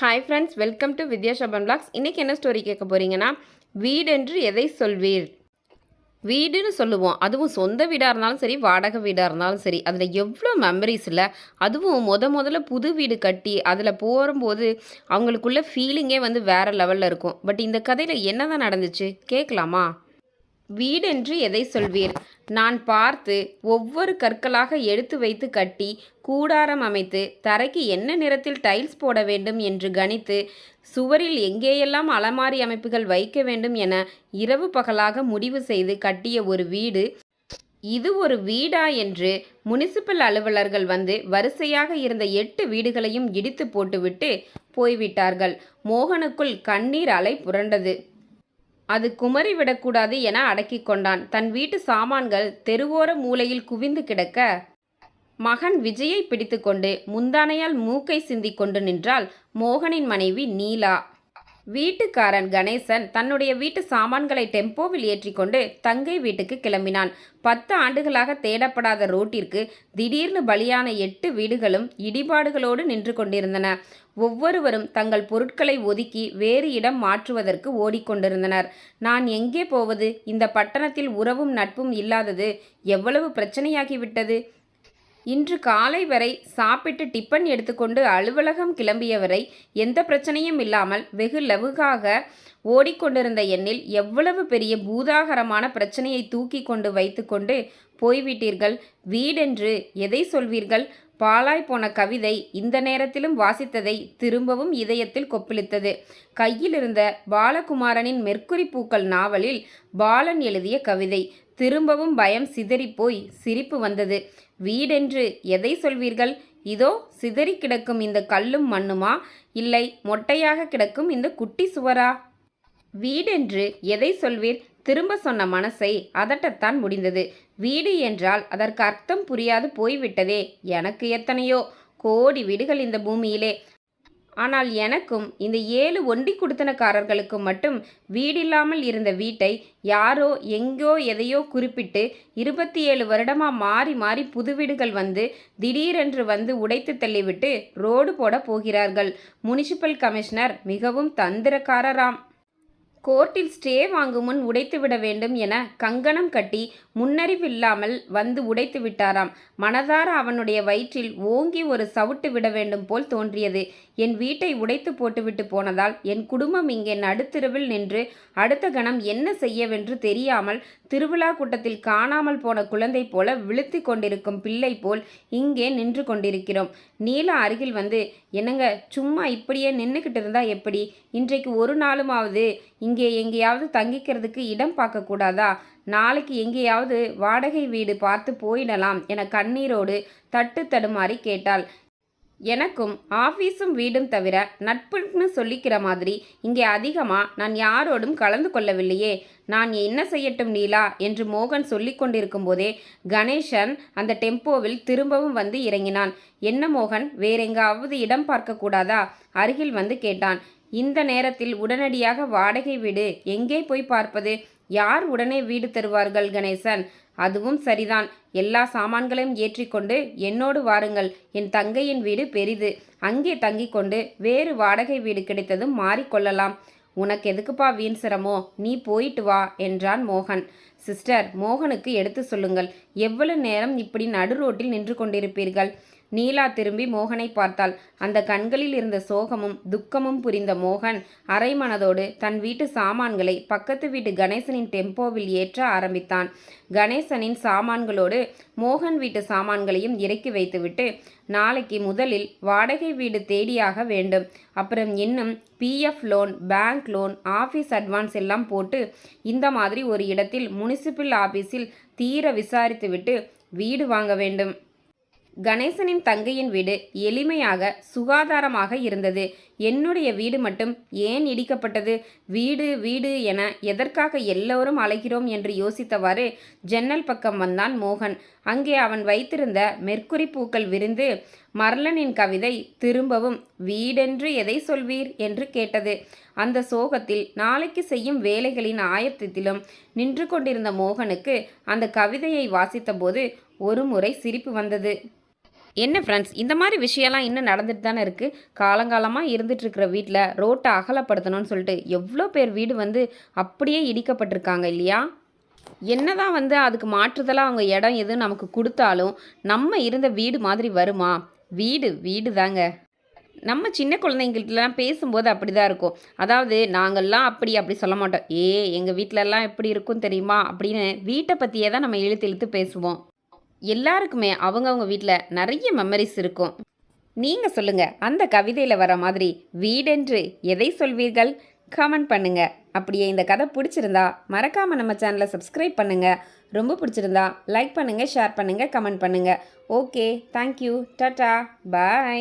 Hi friends welcome to Vidya ஷபன் blogs இன்றைக்கி என்ன story கேட்க போகிறீங்கன்னா வீடென்று எதை சொல்வீர்? வீடுன்னு சொல்லுவோம். அதுவும் சொந்த வீடாக இருந்தாலும் சரி வாடகை வீடாக இருந்தாலும் சரி அதில் எவ்வளோ மெமரிஸ் இல்லை அதுவும் முத முதல்ல புது வீடு கட்டி அதில் போகும்போது அவங்களுக்குள்ள ஃபீலிங்கே வந்து வேறு லெவலில் இருக்கும். பட் இந்த கதையில் என்ன தான் நடந்துச்சு? கேட்கலாமா? வீடென்று எதை சொல்வீர்? நான் பார்த்து ஒவ்வொரு கற்களாக எடுத்து வைத்து கட்டி கூடாரம் அமைத்து தரைக்கு என்ன நிறத்தில் டைல்ஸ் போட வேண்டும் என்று கணித்து சுவரில் எங்கேயெல்லாம் அலமாரி அமைப்புகள் வைக்க வேண்டும் என இரவு பகலாக முடிவு செய்து கட்டிய ஒரு வீடு. இது ஒரு வீடா என்று முனிசிபல் அலுவலர்கள் வந்து வரிசையாக இருந்த எட்டு வீடுகளையும் இடித்து போட்டுவிட்டு போய்விட்டார்கள். மோகனுக்குள் கண்ணீர் அலை புரண்டது. அது குமரி விடக்கூடாது என அடக்கி கொண்டான். தன் வீட்டு சாமான்கள் தெருவோர மூலையில் குவிந்து கிடக்க மகன் விஜயை பிடித்துக்கொண்டு முந்தானையால் மூக்கை சிந்திக்கொண்டு நின்றாள் மோகனின் மனைவி நீலா. வீட்டுக்காரன் கணேசன் தன்னுடைய வீட்டு சாமான்களை டெம்போவில் ஏற்றிக்கொண்டு தங்கை வீட்டுக்கு கிளம்பினான். பத்து ஆண்டுகளாக தேடப்படாத ரோட்டிற்கு திடீர்னு பலியான எட்டு வீடுகளும் இடிபாடுகளோடு நின்று கொண்டிருந்தன. ஒவ்வொருவரும் தங்கள் பொருட்களை ஒதுக்கி வேறு இடம் மாற்றுவதற்கு ஓடிக்கொண்டிருந்தனர். நான் எங்கே போவது? இந்த பட்டணத்தில் உறவும் நட்பும் இல்லாதது எவ்வளவு பிரச்சனையாகிவிட்டது? இன்று காலை வரை சாப்பிட்டு டிப்பன் எடுத்துக்கொண்டு அலுவலகம் கிளம்பியவரை எந்த பிரச்சனையும் இல்லாமல் வெகு லவுகாக ஓடிக்கொண்டிருந்த எண்ணில் எவ்வளவு பெரிய பூதாகரமான பிரச்சனையை தூக்கி கொண்டு வைத்துக்கொண்டு போய்விட்டீர்கள். வீடென்று எதை சொல்வீர்கள்? பாலாய் போன கவிதை இந்த நேரத்திலும் வாசித்ததை திரும்பவும் இதயத்தில் கொப்பளித்தது. கையிலிருந்த பாலகுமாரனின் மெர்க்குரி பூக்கள் நாவலில் பாலன் எழுதிய கவிதை. திரும்பவும் பயம் சிதறிப்போய் சிரிப்பு வந்தது. வீடென்று எதை சொல்வீர்கள்? இதோ சிதறி கிடக்கும் இந்த கல்லும் மண்ணுமா? இல்லை மொட்டையாக கிடக்கும் இந்த குட்டி சுவரா? வீடென்று எதை சொல்வீர்? திரும்ப சொன்ன மனசை அதட்டத்தான் முடிந்தது. வீடு என்றால் அதற்கு அர்த்தம் புரியாது போய்விட்டதே. எனக்கு எத்தனையோ கோடி வீடுகள் இந்த பூமியிலே. ஆனால் எனக்கும் இந்த ஏழு ஒண்டி குடுத்தனக்காரர்களுக்கும் மட்டும் வீடில்லாமல் இருந்த வீட்டை யாரோ எங்கோ எதையோ குறிப்பிட்டு இருபத்தி ஏழு வருடமாக மாறி மாறி புது வீடுகள் வந்து திடீரென்று வந்து உடைத்து தள்ளிவிட்டு ரோடு போட போகிறார்கள். முனிசிபல் கமிஷனர் மிகவும் தந்திரக்காரராம். கோர்ட்டில் ஸ்டே வாங்கும் முன் உடைத்து விட வேண்டும் என கங்கணம் கட்டி முன்னறிவில்லாமல் வந்து உடைத்து விட்டாராம். மனதார அவனுடைய வயிற்றில் ஓங்கி ஒரு சவுட்டு விட வேண்டும் போல் தோன்றியது. என் வீட்டை உடைத்து போட்டுவிட்டு போனதால் என் குடும்பம் இங்கே நடுத்தருவில் நின்று அடுத்த கணம் என்ன செய்யவென்று தெரியாமல் திருவிழா கூட்டத்தில் காணாமல் போன குழந்தை போல விழுத்தி கொண்டிருக்கும் பிள்ளை போல் இங்கே நின்று கொண்டிருக்கிறோம். நீலா அருகில் வந்து என்னங்க சும்மா இப்படியே நின்றுக்கிட்டு இருந்தா எப்படி? இன்றைக்கு ஒரு நாளுமாவது இங்கே எங்கேயாவது தங்கிக்கிறதுக்கு இடம் பார்க்கக்கூடாதா? நாளைக்கு எங்கேயாவது வாடகை வீடு பார்த்து போயிடலாம் என கண்ணீரோடு தட்டு தடுமாறி கேட்டாள். எனக்கும் ஆஃபீஸும் வீடும் தவிர நட்புன்னு சொல்லிக்கிற மாதிரி இங்கே அதிகமாக நான் யாரோடும் கலந்து கொள்ளவில்லையே. நான் என்ன செய்யட்டும் நீலா? என்று மோகன் சொல்லி கொண்டிருக்கும் போதே கணேசன் அந்த டெம்போவில் திரும்பவும் வந்து இறங்கினான். என்ன மோகன்? வேறெங்காவது இடம் பார்க்கக்கூடாதா? அருகில் வந்து கேட்டான். இந்த நேரத்தில் உடனடியாக வாடகை வீடு எங்கே போய் பார்ப்பது? யார் உடனே வீடு தருவார்கள் கணேசன்? அதுவும் சரிதான். எல்லா சாமான்களையும் ஏற்றிக்கொண்டு என்னோடு வாருங்கள். என் தங்கையின் வீடு பெரிது. அங்கே தங்கிக் கொண்டு வேறு வாடகை வீடு கிடைத்ததும் மாறிக்கொள்ளலாம். உனக்கு எதுக்குப்பா வீண் சிரமோ? நீ போயிட்டு வா என்றான் மோகன். சிஸ்டர் மோகனுக்கு எடுத்து சொல்லுங்கள். எவ்வளவு நேரம் இப்படி நடு ரோட்டில் நின்று கொண்டிருப்பீர்கள்? நீலா திரும்பி மோகனை பார்த்தாள். அந்த கண்களில் இருந்த சோகமும் துக்கமும் புரிந்த மோகன் அரைமனதோடு தன் வீட்டு சாமான்களை பக்கத்து வீட்டு கணேசனின் டெம்போவில் ஏற்ற ஆரம்பித்தான். கணேசனின் சாமான்களோடு மோகன் வீட்டு சாமான்களையும் இறக்கி வைத்துவிட்டு நாளைக்கு முதலில் வாடகை வீடு தேடியாக வேண்டும். அப்புறம் இன்னும் PF loan bank loan office advance எல்லாம் போட்டு இந்த மாதிரி ஒரு இடத்தில் முனிசிபல் ஆபீஸில் தீர விசாரித்துவிட்டு வீடு வாங்க வேண்டும். கணேசனின் தங்கையின் வீடு எளிமையாக சுகாதாரமாக இருந்தது. என்னுடைய வீடு மட்டும் ஏன் இடிக்கப்பட்டது? வீடு வீடு என எதற்காக எல்லோரும் அழைக்கிறோம் என்று யோசித்தவாறு ஜன்னல் பக்கம் வந்தான் மோகன். அங்கே அவன் வைத்திருந்த மெர்க்குரி பூக்கள் விரிந்து மர்லனின் கவிதை திரும்பவும் வீடென்று எதை சொல்வீர்? என்று கேட்டது. அந்த சோகத்தில் நாளைக்கு செய்யும் வேலைகளின் ஆயத்தத்திலும் நின்று கொண்டிருந்த மோகனுக்கு அந்த கவிதையை வாசித்தபோது ஒரு முறை சிரிப்பு வந்தது. என்ன ஃப்ரெண்ட்ஸ் இந்த மாதிரி விஷயம்லாம் இன்னும் நடந்துட்டு தானே இருக்குது காலங்காலமாக இருந்துட்டு வீட்டில் ரோட்டை அகலப்படுத்தணும்னு சொல்லிட்டு எவ்வளோ பேர் வீடு வந்து அப்படியே இடிக்கப்பட்டிருக்காங்க இல்லையா? என்னதான் வந்து அதுக்கு மாற்றுதலாக அவங்க இடம் எதுவும் நமக்கு கொடுத்தாலும் நம்ம இருந்த வீடு மாதிரி வருமா? வீடு வீடு தாங்க. நம்ம சின்ன குழந்தைங்கள்ட்டலாம் பேசும்போது அப்படி தான் இருக்கும். அதாவது நாங்கள்லாம் அப்படி அப்படி சொல்ல மாட்டோம். ஏ எங்கள் வீட்டிலலாம் எப்படி இருக்கும் தெரியுமா? அப்படின்னு வீட்டை பற்றியே தான் நம்ம இழுத்து இழுத்து பேசுவோம். எல்லாருக்குமே அவங்கவுங்க வீட்டில் நிறைய மெமரிஸ் இருக்கும். நீங்கள் சொல்லுங்கள் அந்த கவிதையில் வர மாதிரி வீடென்று எதை சொல்வீர்கள்? கமெண்ட் பண்ணுங்கள் அப்படியே இந்த கதை பிடிச்சிருந்தா மறக்காமல் நம்ம சேனலை சப்ஸ்கிரைப் பண்ணுங்கள் ரொம்ப பிடிச்சிருந்தா லைக் பண்ணுங்கள் ஷேர் பண்ணுங்கள் கமெண்ட் பண்ணுங்கள் ஓகே தேங்க்யூ டாட்டா பாய்